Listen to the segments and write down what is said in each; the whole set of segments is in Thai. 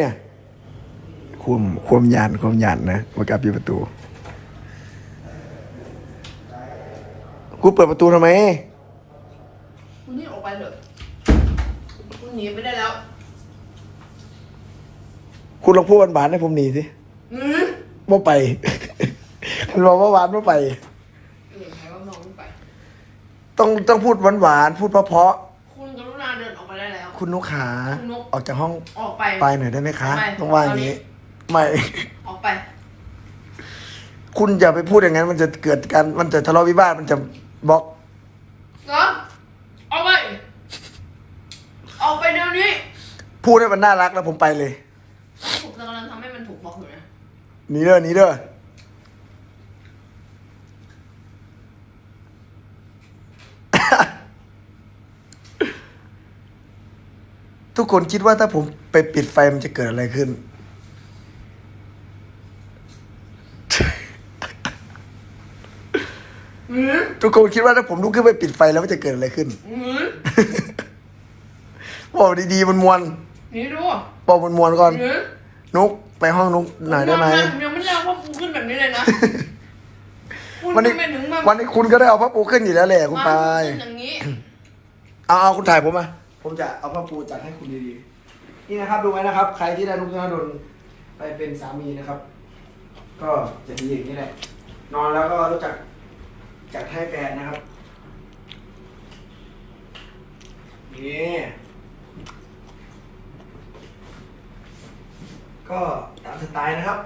เนี่ยความความยานความยานนะมากลับปิดประตูกูเปิดประตูทำไมคุณนี่ออกไปเถอะคุณหนีไปได้แล้ว คุณลองพูดหวานๆให้ผมหนีสิอือว่าไป คุณบอกว่าหวานว่าไป เห็นใครว่าน้องไม่ไป ต้องต้องพูดหวานๆพูดเพราะคุ คุณนุกขาคุณนุกออกจากห้องออกไป ไปหน่อยได้ไหมคะไปต้องว่าอย่างนี้ ไม่ ออกไป คุณอย่าไปพูดอย่างนั้น มันจะเกิดการมันจะทะเลาะวิวาทมันจะบล็อก เนาะออกไป ออกไปเดี๋ยวนี้พูดให้มันน่ารักแล้วผมไปเลย ผมกำลังทำให้มันถูกบล็อกอยู่นะ หนีเด้อหนีเด้อ ทุกคนคิดว่าถ้าผมไปปิดไฟมันจะเกิดอะไรขึ้นอือทุกคนคิดว่าถ้าผมลุกขึ้นไปปิดไฟแล้วมันจะเกิดอะไรขึ้นอือบอกดีๆมันมวนหนี่ดูบอกมันมวนก่อนอือนุกไปห้องนุกหน่อยได้ไหมยังไม่ได้เอาพ่อปูขึ้นแบบนี้เลยนะคุณวันนี้ทำไมถึงมาวันนี้คุณก็ได้เอาพระปูขึ้นอยู่แล้วแหละคุณมาปายขึ้นอย่างนี้เอาเอาคุณถ่ายผมมา ผมจะเอาพระปูจัดให้คุณดีๆ นี่นะครับดูไว้นะครับ ใครที่ได้นุกธนดลไปเป็นสามีนะครับ ก็จะดีอย่างนี้แหละ นอนแล้วก็รู้จักจัดให้แฟนนะครับ นี่ก็ตามสไตล์นะครับ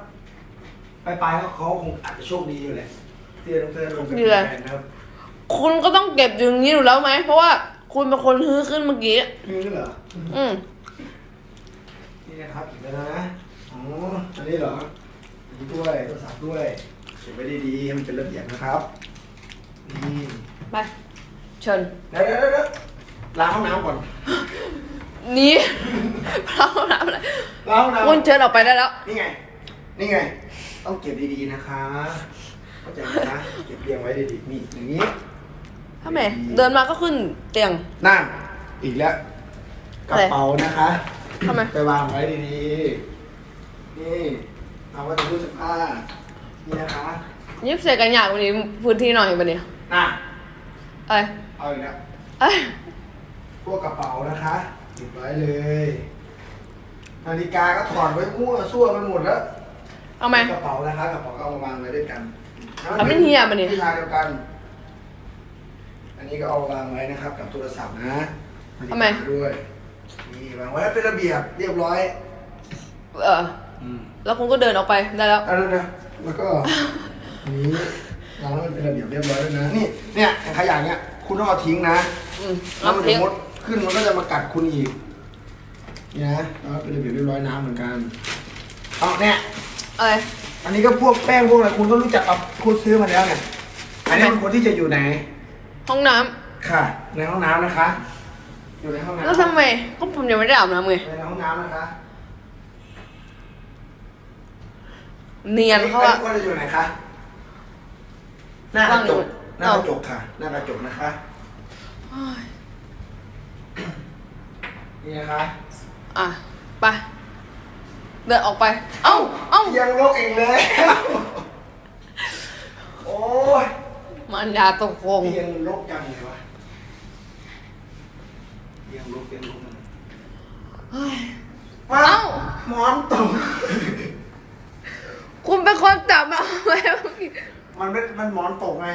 ปลายๆก็เขาคงอาจจะโชคดีอยู่แหละที่ได้นุกธนดลเป็นแฟนนะครับ คุณก็ต้องเก็บอยู่อย่างนี้อยู่แล้วไหม เพราะว่า คุณเป็นคนฮื้อขึ้นเมื่อกี้นี่เหรอ อืมนี่นะครับอีกแล้วนะ อ๋อ อันนี้เหรออันนี้ด้วยโทรศัพท์ด้วยเก็บไว้ดีๆให้มันเป็นระเบียบนะครับ นี่ไปเชิญเดี๋ยวเดี๋ยวเดี๋ยวล้างห้องน้ำก่อนหนี่ เราทำอะไรล้างห้องน้ำ คุณเชิญออกไปได้แล้ว นี่ไง นี่ไง ต้องเก็บดีๆนะคะ เข้าใจไหมคะเก็บเรียงไว้ดีๆนี่อย่างนี้ ทำไมเดินมาก็ขึ้นเตียง นั่งอีกแล้วกระเป๋านะคะทำไม ไปวางไว้ดีๆ นี่เอาไว้ในตู้เสื้อผ้านี่นะคะยิบเสกกันอยากวันนี้พื้นที่หน่อยวันนี้น่ะเอ้ยเอาอีกแล้วเอ้ยพวกกระเป๋านะคะติดไว้เลยนาฬิกาก็ถอดไว้มั่วซั่วไปหมดแล้วเอาไหม กระเป๋านะคะกระเป๋าก็เอามาวางไว้ด้วยกันเอาไม่เหี่ยมันนี่ ที่ทางเดียวกันอั นนี้ก็เอาวางไว้นะครับกับโทรศัพท์นะทำไมนาฬิกาด้วยนี่วางไว้ให้เป็นระเบียบเรียบร้อยเออแล้วคุณก็เดินออกไปได้แล้ว เอาแล้วนะแล้วก็อันนี้วางให้มันเป็นระเบียบเรียบร้อยด้วยนะนี่เนี่ยขยะเนี้ยคุณต้องเอาทิ้งนะอืมแล้วเอามันเพีจะยงมดขึ้นมันก็จะมากัดคุณอีกนี่นะแล้วเป็นระเบียบเรียบร้อยน้ำเหมือนกันเอาเนี่ยเอ้ยอันนี้ก็พวกแป้งพวกอะไรคุณก็รู้จักเอาคุณซื้อมาแล้วเนี่ยอันนี้มันควรที่จะอยู่ไหน ห้องน้ค่ะ ในห้องน้ำนะคะ อยู่ในห้องำน้ำแล้วทำไมก็ผมยังไม่ได้อาบน้ำไงในห้องน้ำนะคะเนียนเขาอัอะควรจะอยู่ไหนคะหน้ากระจกหวางอยู่น้ากระจกค่ะ หน้ากระจกนะคะโอ้ยนี่นะคะอะ ไป เดินออกไป เอ้า เอ้า ยังลกเองเลย โอ้ย มันยาตกโคงเตียงลกจังเลยวะเตียงลกเตียงลกมันเฮ้ยว้าเอ้าหมอนตกคุณเป็นคนจับมาไว้เมื่อกี้มันเป็นมันหมอนตกไง